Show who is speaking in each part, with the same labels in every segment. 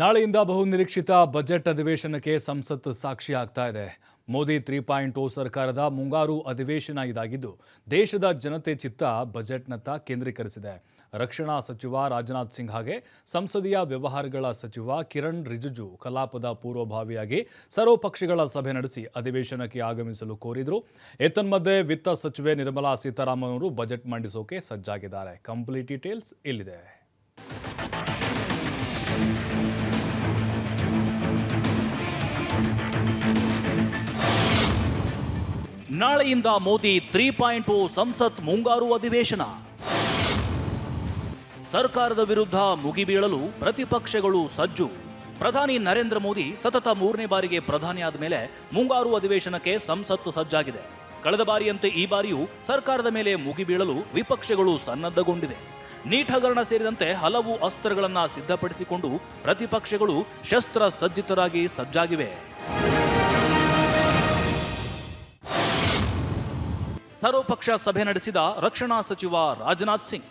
Speaker 1: ನಾಳೆಯಿಂದ ಬಹುನಿರೀಕ್ಷಿತ ಬಜೆಟ್ ಅಧಿವೇಶನಕ್ಕೆ ಸಂಸತ್ ಸಾಕ್ಷಿ ಆಗ್ತಾ ಇದೆ. ಮೋದಿ ತ್ರೀ ಪಾಯಿಂಟ್ ಓ ಸರ್ಕಾರದ ಮುಂಗಾರು ಅಧಿವೇಶನ ಇದಾಗಿದ್ದು, ದೇಶದ ಜನತೆ ಚಿತ್ತ ಬಜೆಟ್ನತ್ತ ಕೇಂದ್ರೀಕರಿಸಿದೆ. ರಕ್ಷಣಾ ಸಚಿವ ರಾಜನಾಥ್ ಸಿಂಗ್ ಹಾಗೆ ಸಂಸದೀಯ ವ್ಯವಹಾರಗಳ ಸಚಿವ ಕಿರಣ್ ರಿಜಿಜು ಕಲಾಪದ ಪೂರ್ವಭಾವಿಯಾಗಿ ಸರ್ವಪಕ್ಷಗಳ ಸಭೆ ನಡೆಸಿ ಅಧಿವೇಶನಕ್ಕೆ ಆಗಮಿಸಲು ಕೋರಿದ್ರು. ಏತನ್ಮಧ್ಯೆ ವಿತ್ತ ಸಚಿವೆ ನಿರ್ಮಲಾ ಸೀತಾರಾಮನ್ ಅವರು ಬಜೆಟ್ ಮಂಡಿಸೋಕೆ ಸಜ್ಜಾಗಿದ್ದಾರೆ. ಕಂಪ್ಲೀಟ್ ಡೀಟೇಲ್ಸ್ ಇಲ್ಲಿದೆ.
Speaker 2: ನಾಳೆಯಿಂದ ಮೋದಿ ತ್ರೀ ಪಾಯಿಂಟ್ ಸಂಸತ್ ಮುಂಗಾರು ಅಧಿವೇಶನ. ಸರ್ಕಾರದ ವಿರುದ್ಧ ಮುಗಿಬೀಳಲು ಪ್ರತಿಪಕ್ಷಗಳು ಸಜ್ಜು. ಪ್ರಧಾನಿ ನರೇಂದ್ರ ಮೋದಿ ಸತತ ಮೂರನೇ ಬಾರಿಗೆ ಪ್ರಧಾನಿಯಾದ ಮೇಲೆ ಮುಂಗಾರು ಅಧಿವೇಶನಕ್ಕೆ ಸಂಸತ್ತು ಸಜ್ಜಾಗಿದೆ. ಕಳೆದ ಬಾರಿಯಂತೆ ಈ ಬಾರಿಯೂ ಸರ್ಕಾರದ ಮೇಲೆ ಮುಗಿಬೀಳಲು ವಿಪಕ್ಷಗಳು ಸನ್ನದ್ಧಗೊಂಡಿದೆ. ನೀಟ್ ಹಗರಣ ಸೇರಿದಂತೆ ಹಲವು ಅಸ್ತ್ರಗಳನ್ನು ಸಿದ್ಧಪಡಿಸಿಕೊಂಡು ಪ್ರತಿಪಕ್ಷಗಳು ಶಸ್ತ್ರ ಸಜ್ಜಿತರಾಗಿ ಸಜ್ಜಾಗಿವೆ. ಸರ್ವಪಕ್ಷ ಸಭೆ ನಡೆಸಿದ ರಕ್ಷಣಾ ಸಚಿವ ರಾಜನಾಥ್ ಸಿಂಗ್.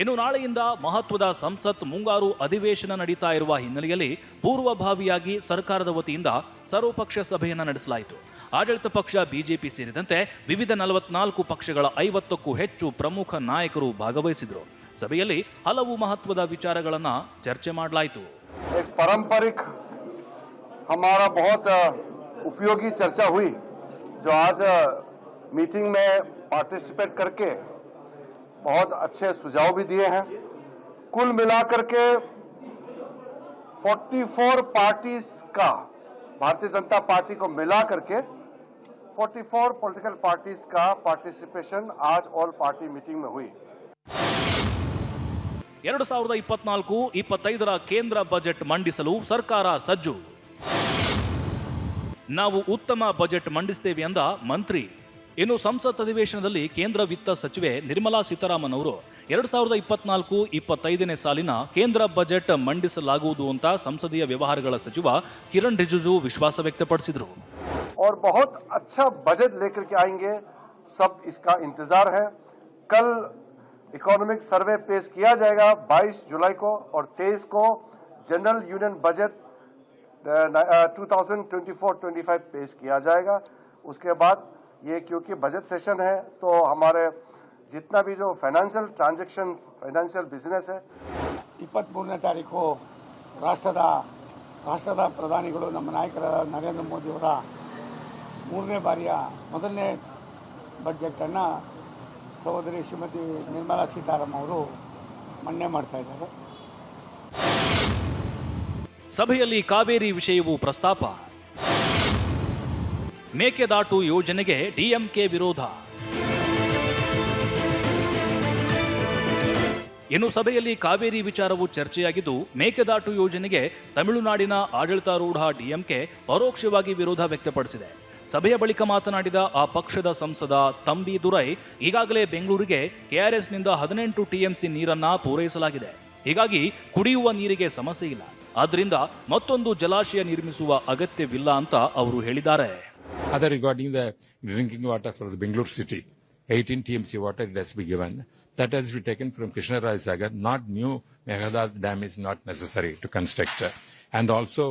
Speaker 2: ಇನ್ನು ನಾಳೆಯಿಂದ ಮಹತ್ವದ ಸಂಸತ್ ಮುಂಗಾರು ಅಧಿವೇಶನ ನಡೀತಾ ಇರುವ ಹಿನ್ನೆಲೆಯಲ್ಲಿ ಪೂರ್ವಭಾವಿಯಾಗಿ ಸರ್ಕಾರದ ವತಿಯಿಂದ ಸರ್ವಪಕ್ಷ ಸಭೆಯನ್ನು ನಡೆಸಲಾಯಿತು. ಆಡಳಿತ ಪಕ್ಷ, ಬಿಜೆಪಿ ಸೇರಿದಂತೆ ವಿವಿಧ ನಲವತ್ನಾಲ್ಕು ಪಕ್ಷಗಳ ಐವತ್ತಕ್ಕೂ ಹೆಚ್ಚು ಪ್ರಮುಖ ನಾಯಕರು ಭಾಗವಹಿಸಿದರು. ಸಭೆಯಲ್ಲಿ ಹಲವು ಮಹತ್ವದ ವಿಚಾರಗಳನ್ನು ಚರ್ಚೆ ಮಾಡಲಾಯಿತು.
Speaker 3: ಪಾರಂಪರಿಕ ಉಪಯೋಗಿ ಚರ್ಚಾ ಹುಯಿ ಜೊ ಆಜ मीटिंग में पार्टिसिपेट करके बहुत अच्छे सुझाव भी दिए हैं कुल मिलाकर के 44 पार्टीज का भारतीय जनता पार्टी को मिला करके 44 पॉलिटिकल पार्टीज का पार्टिसिपेशन आज ऑल पार्टी मीटिंग में हुई
Speaker 2: ಎರಡು ಸಾವಿರದ ಇಪ್ಪತ್ನಾಲ್ಕು ಇಪ್ಪತ್ತೈದರ ಕೇಂದ್ರ ಬಜೆಟ್ ಮಂಡಿಸಲು ಸರ್ಕಾರ ಸಜ್ಜು ನಾವು ಉತ್ತಮ ಬಜೆಟ್ ಮಂಡಿಸ್ತೇವೆ ಎಂದ ಮಂತ್ರಿ ಇನ್ನು ಸಂಸತ್ ಅಧಿವೇಶನದಲ್ಲಿ ಕೇಂದ್ರ ವಿತ್ತ ಸಚಿವೆ ನಿರ್ಮಲಾ ಸೀತಾರಾಮನ್ ಅವರು ಎರಡು ಸಾವಿರದ ಇಪ್ಪತ್ನಾಲ್ಕು ಇಪ್ಪತ್ತೈದನೇ ಸಾಲಿನ ಕೇಂದ್ರ ಬಜೆಟ್ ಮಂಡಿಸಲಾಗುವುದು ಅಂತ ಸಂಸದೀಯ ವ್ಯವಹಾರಗಳ ಸಚಿವ ಕಿರಣ್ ರಿಜಿಜು ವಿಶ್ವಾಸ ವ್ಯಕ್ತಪಡಿಸಿದರು
Speaker 3: और बहुत अच्छा बजट लेकर के आएंगे सब इसका इंतजार है कल इकोनॉमिक सर्वे पेश किया जाएगा 22 जुलाई को और 23 को जनरल यूनियन बजट 2024-25 पेश किया जाएगा उसके बाद ये क्योंकि बजट सेशन है तो हमारे जितना भी जो फाइनेंशियल ट्रांजैक्शन फाइनेंशियल बिजनेस है
Speaker 4: ಇಪ್ಪತ್ತ್ಮೂರನೇ ತಾರೀಕು ರಾಷ್ಟ್ರದ ರಾಷ್ಟ್ರದ ಪ್ರಧಾನಿಗಳು ನಮ್ಮ ನಾಯಕರಾದ ನರೇಂದ್ರ ಮೋದಿಯವರ ಮೂರನೇ ಬಾರಿಯ ಮೊದಲನೇ ಬಡ್ಜೆಟನ್ನು ಸಹೋದರಿ ಶ್ರೀಮತಿ ನಿರ್ಮಲಾ ಸೀತಾರಾಮನ್ ಅವರು ಮನ್ನಣೆ ಮಾಡ್ತಾ ಇದ್ದಾರೆ
Speaker 2: ಸಭೆಯಲ್ಲಿ ಕಾವೇರಿ ವಿಷಯವೂ ಪ್ರಸ್ತಾಪ ಮೇಕೆದಾಟು ಯೋಜನೆಗೆ ಡಿಎಂಕೆ ವಿರೋಧ. ಇನ್ನು ಸಭೆಯಲ್ಲಿ ಕಾವೇರಿ ವಿಚಾರವು ಚರ್ಚೆಯಾಗಿದ್ದು, ಮೇಕೆದಾಟು ಯೋಜನೆಗೆ ತಮಿಳುನಾಡಿನ ಆಡಳಿತಾರೂಢ ಡಿಎಂಕೆ ಪರೋಕ್ಷವಾಗಿ ವಿರೋಧ ವ್ಯಕ್ತಪಡಿಸಿದೆ. ಸಭೆಯ ಬಳಿಕ ಮಾತನಾಡಿದ ಆ ಪಕ್ಷದ ಸಂಸದ ತಂಬಿ ದುರೈ, ಈಗಾಗಲೇ ಬೆಂಗಳೂರಿಗೆ ಕೆಆರ್ಎಸ್ನಿಂದ ಹದಿನೆಂಟು ಟಿಎಂಸಿ ನೀರನ್ನ ಪೂರೈಸಲಾಗಿದೆ. ಹೀಗಾಗಿ ಕುಡಿಯುವ ನೀರಿಗೆ ಸಮಸ್ಯೆ ಇಲ್ಲ. ಆದ್ದರಿಂದ ಮತ್ತೊಂದು ಜಲಾಶಯ ನಿರ್ಮಿಸುವ ಅಗತ್ಯವಿಲ್ಲ ಅಂತ ಅವರು ಹೇಳಿದ್ದಾರೆ.
Speaker 5: Other regarding the drinking water for the Bangalore city, 18 TMC water it has to be given. That has to be taken from Krishna Raj Sagar. Not new Meghadad dam is not necessary to construct. And also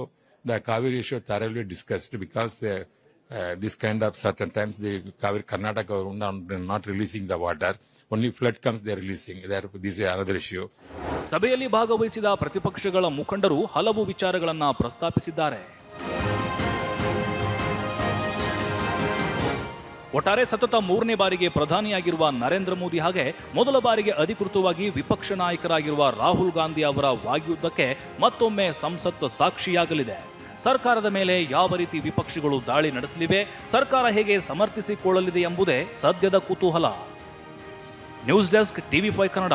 Speaker 5: the Kaveri issue thoroughly discussed because the, uh, this kind of certain times the Kaveri Karnataka are not releasing the water. Comes they are releasing. Therefore, this is another issue.
Speaker 2: ಸಭೆಯಲ್ಲಿ ಭಾಗವಹಿಸಿದ ಪ್ರತಿಪಕ್ಷಗಳ ಮುಖಂಡರು ಹಲವು ವಿಚಾರಗಳನ್ನು ಪ್ರಸ್ತಾಪಿಸಿದ್ದಾರೆ ಒಟ್ಟಾರೆ ಸತತ ಮೂರನೇ ಬಾರಿಗೆ ಪ್ರಧಾನಿಯಾಗಿರುವ ನರೇಂದ್ರ ಮೋದಿ ಹಾಗೆ ಮೊದಲ ಬಾರಿಗೆ ಅಧಿಕೃತವಾಗಿ ವಿಪಕ್ಷ ನಾಯಕರಾಗಿರುವ ರಾಹುಲ್ ಗಾಂಧಿ ಅವರ ವಾಗ್ಯುದ್ಧಕ್ಕೆ ಮತ್ತೊಮ್ಮೆ ಸಂಸತ್ ಸಾಕ್ಷಿಯಾಗಲಿದೆ. ಸರ್ಕಾರದ ಮೇಲೆ ಯಾವ ರೀತಿ ವಿಪಕ್ಷಗಳು ದಾಳಿ ನಡೆಸಲಿವೆ, ಸರ್ಕಾರ ಹೇಗೆ ಸಮರ್ಥಿಸಿಕೊಳ್ಳಲಿದೆ ಎಂಬುದೇ ಸದ್ಯದ ಕುತೂಹಲ. News desk TV five Kannada.